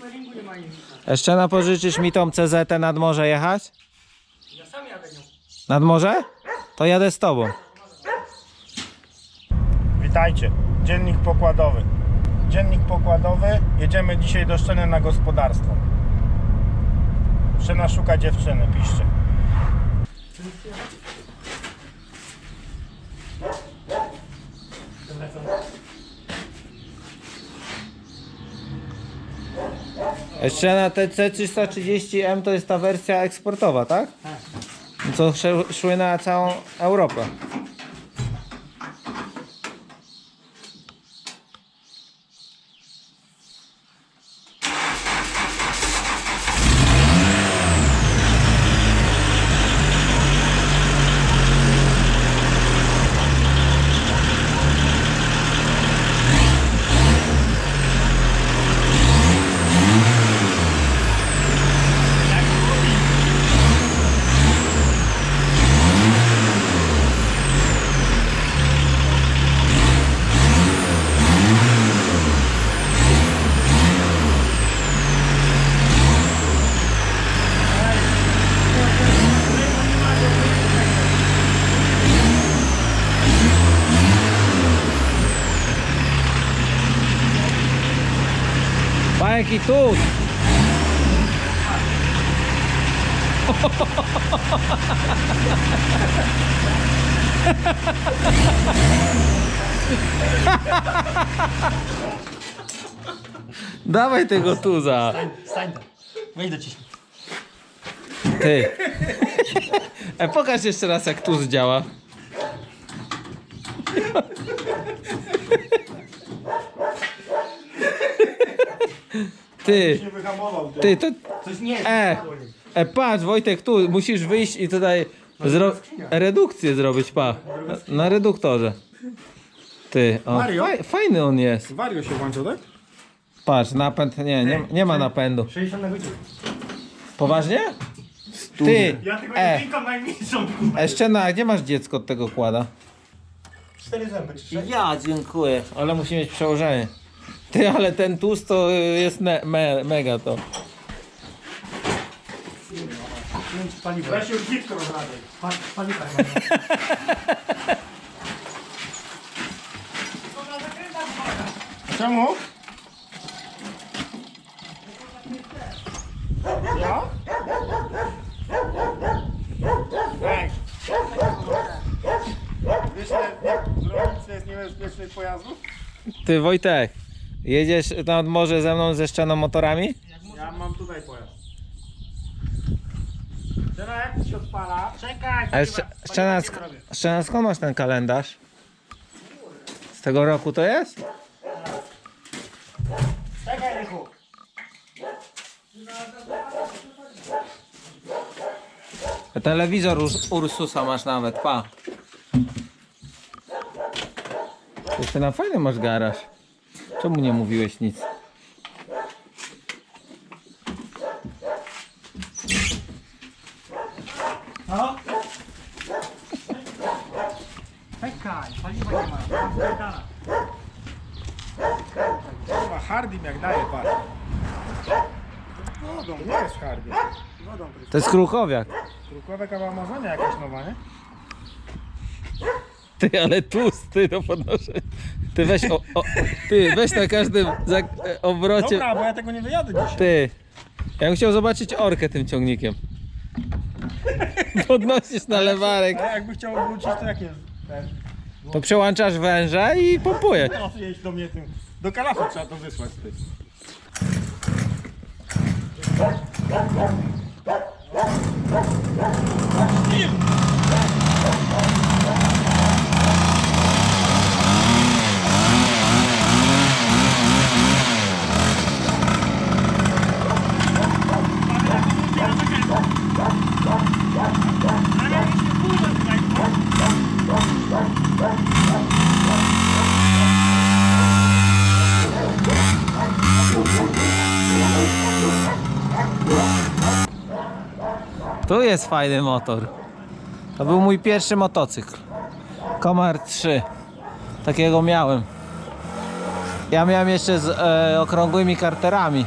numeringу nie ma nic. Jeszcze na pożyczysz mi tą CZ nad morze jechać? Ja sam jadę nią. Nad morze? To jadę z tobą. Witajcie. Dziennik pokładowy. Dziennik pokładowy. Jedziemy dzisiaj do Szczeny na gospodarstwo. Szczena szuka dziewczyny, piszcie. Jeszcze na TC330M to jest ta wersja eksportowa, tak? No Co sz- szły na całą Europę. Jaki tu! Dawaj tego tuza! Stań tam. Wejdź do ciśni. Ty! E, pokaż jeszcze raz jak tuz działa. Ty! Nie wyhamował. Ty, to... Coś nie E! E, patrz Wojtek, tu musisz wyjść i tutaj zro... redukcję zrobić, pa. Na, reduktorze. Ty, o, Mario? faj, fajny on jest. Wario się włączył, tak? Patrz, napęd, nie, nie, nie ma napędu. 60 na godzinę. Poważnie? Ty, Ja tylko e, jedynką najmniejszą. kurwa. Eszczena, gdzie masz dziecko od tego kłada? Cztery zęby, czy sześć? Ja dziękuję, ale musi mieć przełożenie. Ty, ale ten tłust to y, jest ne, me, mega to. Paliwa. Ja się już gitko rozradę. Pa, paliwa. Czemu? Ja? Wiesz, jak zrobić co jest niebezpiecznych pojazdów? Ty Wojtek, jedziesz nad morze ze mną ze szczeną motorami? Ja mam tutaj pojazd. Teraz jak się odpala? Czekaj, A jeszcze, szczena, sk- szczena, skąd masz ten kalendarz? Z tego roku to jest? Czekaj, Rychu. Telewizor Urs- Ursusa masz nawet, pa. Ty na fajny masz garaż. Czemu nie mówiłeś nic? No. Czekaj, paliwa nie ma. Zajdana. Chyba Hardim jak daje, patrz. Wodą, nie jest Hardim. Wodą to jest. Kruchowiak. Krukowe kawa Amazonia jakaś nowa, nie? Ty, ale tłusty do podnoszę. Ty weź, o, o, ty weź na każdym zak- e, obrocie. Dobra, bo ja tego nie wyjadę dzisiaj. Ty, ja bym chciał zobaczyć orkę tym ciągnikiem. Podnosisz na lewarek, A jakby chciał wrócić, to jak jest? Ten. to przełączasz węża i pompujesz. No, jedź do mnie tym. Do kalafu trzeba to wysłać. Ty. Tu jest fajny motor. To był mój pierwszy motocykl. Komar 3. Takiego miałem. Ja miałem jeszcze z e, okrągłymi karterami.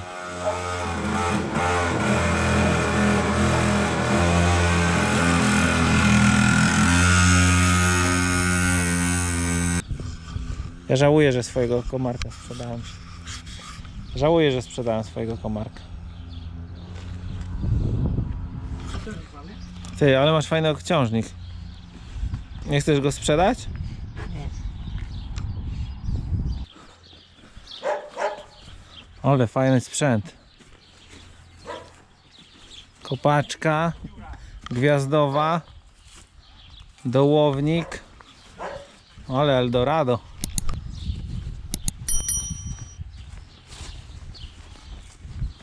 Ja żałuję, że swojego komarka sprzedałem. Żałuję, że sprzedałem swojego komarka. Ty, ale masz fajny obciążnik. Nie chcesz go sprzedać? Ale fajny sprzęt. Kopaczka gwiazdowa. Dołownik. Ale Eldorado.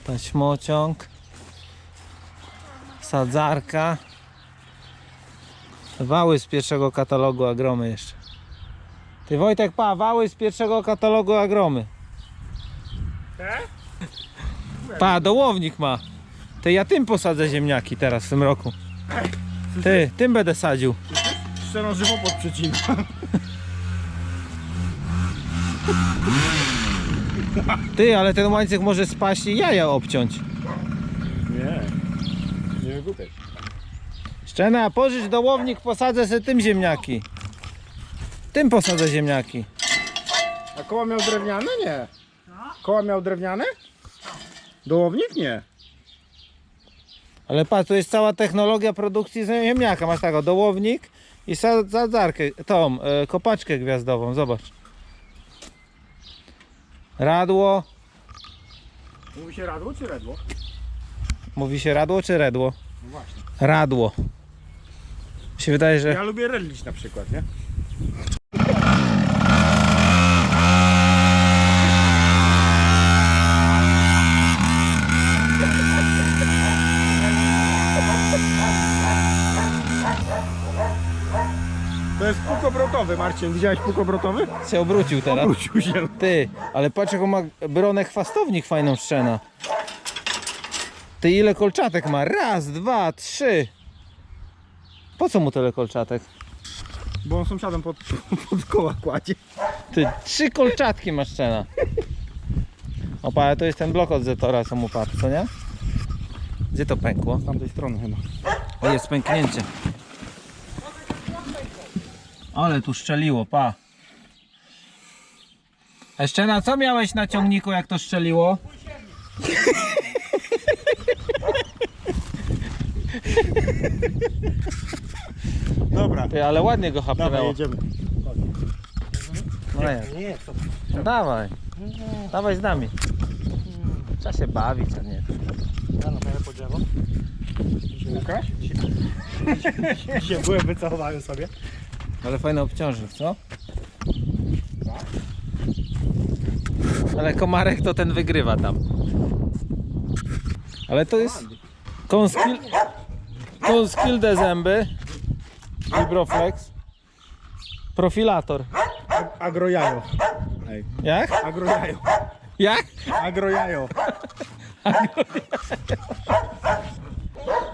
Taśmociąg. Sadzarka. Wały z pierwszego katalogu Agromy jeszcze. Ty Wojtek, pa, wały z pierwszego katalogu Agromy. Pa, dołownik ma. Ty, ja tym posadzę ziemniaki teraz w tym roku. Ty, tym będę sadził. Szczerą żywopłot przecina. Ty, ale ten łańcuch może spaść i jaja obciąć. Nie. Nie wygupię. Szczena, pożycz dołownik, posadzę sobie tym ziemniaki. Tym posadzę ziemniaki. A koła miał drewniane? Nie. Koła miał drewniane? Dołownik? Nie. Ale patrz, to jest cała technologia produkcji ziemniaka. Masz tak, o, dołownik i sa- sadzarkę, tą e, kopaczkę gwiazdową, zobacz. Radło, Mówi się radło czy redło? mówi się radło czy redło? No właśnie. Radło. Się wydaje, że... Ja lubię redlić na przykład, nie? To jest pług obrotowy, Marcin. Widziałeś pług obrotowy? się obrócił teraz. Wrócił się. Ty, ale patrz jaką ma bronę chwastownik fajną szczena. Ty ile kolczatek ma? Raz, dwa, trzy. Po co mu tyle kolczatek? Bo on sąsiadem pod, pod koła kładzie. Ty, trzy kolczatki ma szczena. Opa, ale to jest ten blok od Zetora, co mu padł, co nie? Gdzie to pękło? Z tamtej strony chyba. O, jest pęknięcie. Ale tu szczeliło, pa. A Szczena, co miałeś na ciągniku, jak to szczeliło? Dobra. Ty, ale ładnie go Dawaj, chapnęło. jedziemy. No jak? Nie, co? No dawaj. Dawaj z nami. Trzeba się bawić, a nie. Po drzewo. Łukasz? Dzisiaj byłem, wycofałem sobie. Ale fajny obciążnik, co? Ale komarek to ten wygrywa tam. Ale to jest Conskil Conskilde zęby Vibroflex Profilator Agrojajo. Ej. Jak? Agrojajo. Jak? Agrojajo.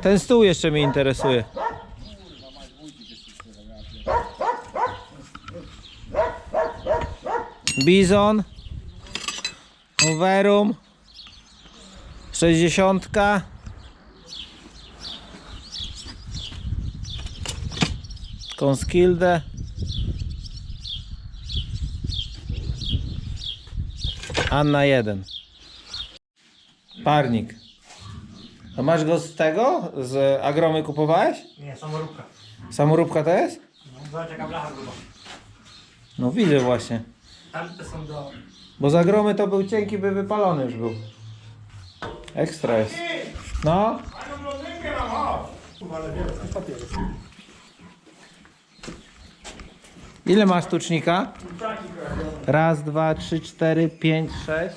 Ten stół jeszcze mnie interesuje Bizon Overum 60 Conskilde Anna 1 Parnik A masz go z tego? Z Agromy kupowałeś? Nie, samoróbka. Samoróbka to jest? No, zobacz jaka blacha gruba. No widzę właśnie. Tamte są do... Bo z Agromy to był cienki, by wypalony już był. Ekstra jest. No. Ile masz tucznika? Raz, dwa, trzy, cztery, pięć, sześć.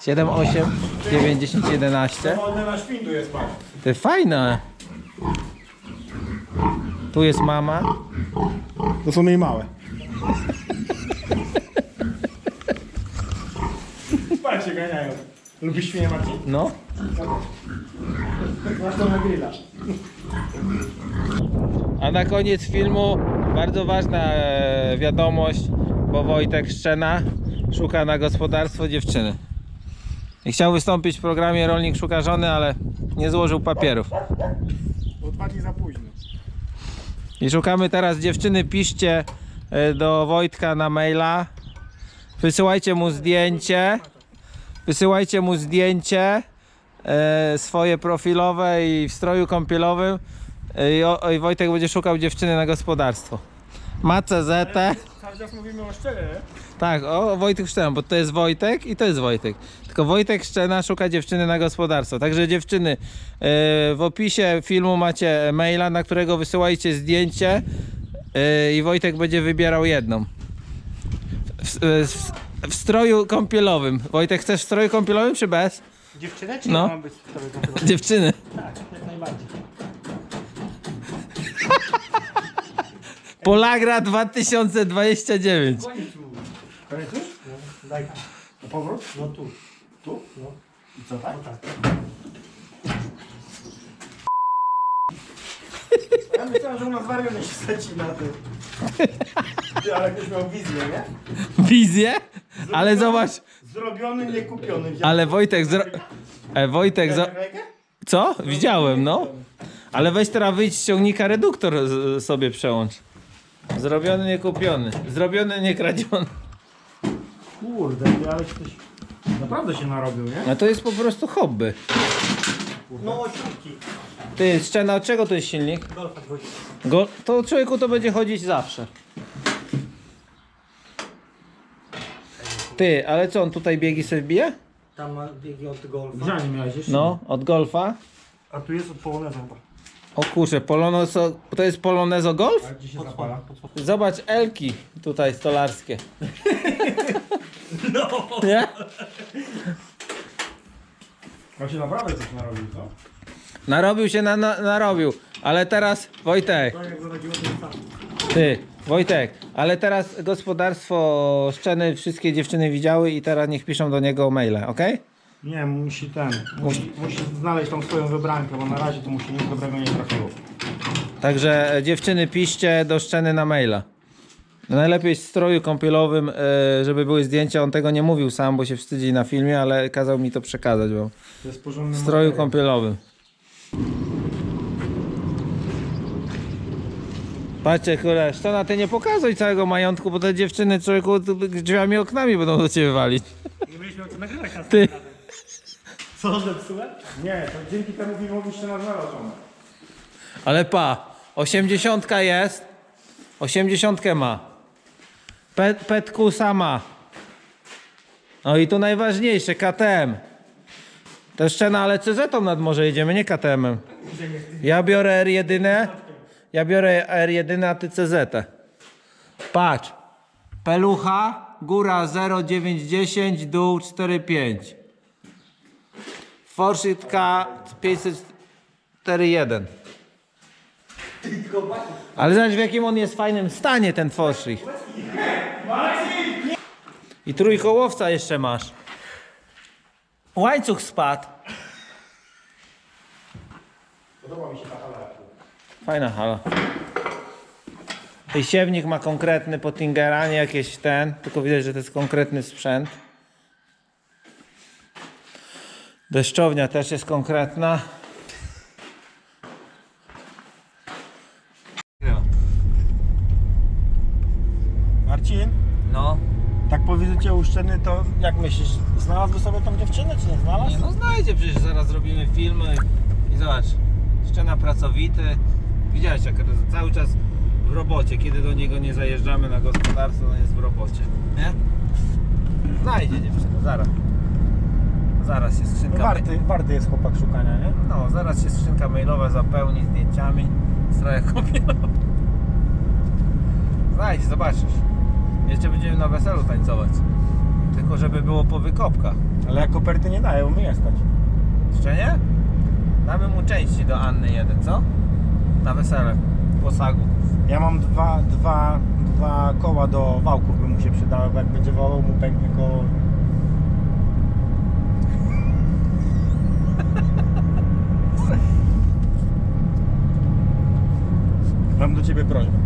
Siedem, osiem, dziewięć, dziesięć, jedenaście. Wolne na szpindu jest pan. Ty fajne. Tu jest mama. To są małe. Spać się ganiają. Lubisz świnie Marcin? No. Masz to na grilla. A na koniec filmu bardzo ważna e, wiadomość, bo Wojtek Szczena szuka na gospodarstwo dziewczyny. I chciał wystąpić w programie Rolnik szuka żony, ale nie złożył papierów. Bo dwa dni za późno. I szukamy teraz dziewczyny, piszcie e, do Wojtka na maila. Wysyłajcie mu zdjęcie. Wysyłajcie mu zdjęcie e, swoje profilowe i w stroju kąpielowym. E, I, o, I Wojtek będzie szukał dziewczyny na gospodarstwo. Ma CZ. Cały czas mówimy o szczele? Tak, o Wojtek Szczena, bo to jest Wojtek i to jest Wojtek. Tylko Wojtek Szczena szuka dziewczyny na gospodarstwo. Także dziewczyny, e, w opisie filmu macie maila, na którego wysyłajcie zdjęcie e, i Wojtek będzie wybierał jedną. W, w, w stroju kąpielowym. Wojtek, chcesz w stroju kąpielowym czy bez? Dziewczynę czy No. mam być w kontrolować? Dziewczyny. Tak, jak najbardziej. Polagra 2029. Koniec mu. Koniec już? No, daj. Na powrót? No tu. Tu? No, I co tak? no tak. Ja myślałem, że u nas wariony się leci na tym. Ty, ale ktoś miał wizję, nie? Wizję? Ale zobacz, Zrobiony, nie kupiony. ale Wojtek, zro... e, Wojtek? Co? Widziałem, no. Ale weź teraz wyjdź z ciągnika reduktor z- sobie przełącz. Zrobiony, nie kupiony. Zrobiony, nie kradziony. Kurde, ty, ale ktoś naprawdę się narobił, nie? No to jest po prostu hobby. No osiłki. Ty, Szczena, od czego to jest silnik? Golfa dwójki. Go... To człowieku to będzie chodzić zawsze. Ty, ale co, on tutaj biegi sobie wbije? Tam ma biegi od golfa. Grzanie miałeś jeszcze? No, od golfa. A tu jest od poloneza chyba. O kurczę, Polonezo... to jest Polonezo Golf? A gdzie się zapala? Zobacz Elki tutaj stolarskie. No. Nie? On się naprawdę coś narobił, co? Narobił się, na, na, narobił. Ale teraz, Wojtek, Tak jak wychodziło ten sam. ty, Wojtek, ale teraz gospodarstwo Szczeny wszystkie dziewczyny widziały i teraz niech piszą do niego maile, ok? Nie, musi ten, musi, musi znaleźć tą swoją wybrankę, bo na razie to mu się nic dobrego nie trafiło. Także e, dziewczyny piszcie do Szczeny na maila. Najlepiej w stroju kąpielowym, e, żeby były zdjęcia. On tego nie mówił sam, bo się wstydzi na filmie, ale kazał mi to przekazać, bo w stroju kąpielowym. Patrzcie, kurde, Szczena, ty nie pokazuj całego majątku, bo te dziewczyny człowieku drzwiami, oknami będą do ciebie walić. Nie mieliśmy o co nagrywać na Ty. Co, zepsułem? Nie, to dzięki temu filmowi się znalazł. Ale pa, 80 jest, 80 ma. Pet, petkusa ma. No i tu najważniejsze, KTM. To jeszcze na ale CZ nad morze jedziemy, nie KTM-em. Ja biorę R1, ja biorę R1, a ty CZ. Patrz. Pelucha, góra 0,910, dół 4,5. Forszytka 541. Ale zobacz w jakim on jest fajnym stanie ten Forschich. I trójkołowca jeszcze masz. Łańcuch spadł. Podoba mi się ta hala. Fajna hala. I siewnik ma konkretny Pottingera, nie jakieś ten, tylko widać, że to jest konkretny sprzęt. Deszczownia też jest konkretna. Marcin, No, tak Szczeny, to jak myślisz, znalazłby sobie tą dziewczynę, czy nie znalazł? Nie no znajdzie, przecież zaraz zrobimy filmy i zobacz, szczena pracowity. Widziałeś jak cały czas w robocie, kiedy do niego nie zajeżdżamy na gospodarstwo, on jest w robocie, nie? Znajdzie dziewczynę, zaraz. Zaraz jest skrzynka, Warty, warty jest chłopak szukania, nie? no, zaraz się skrzynka mailowa zapełni zdjęciami stroja kąpielowa. Znajdzie, zobaczysz. Jeszcze będziemy na weselu tańcować. Tylko żeby było po wykopkach. Ale jak koperty nie daje, umie stać. Jeszcze nie? Damy mu części do Anny jeden, co? Na wesele, w posagu. Ja mam dwa, dwa, dwa koła do wałków, by mu się przydały, bo jak będzie wołał, mu pęknie koło. Mam do ciebie prośbę.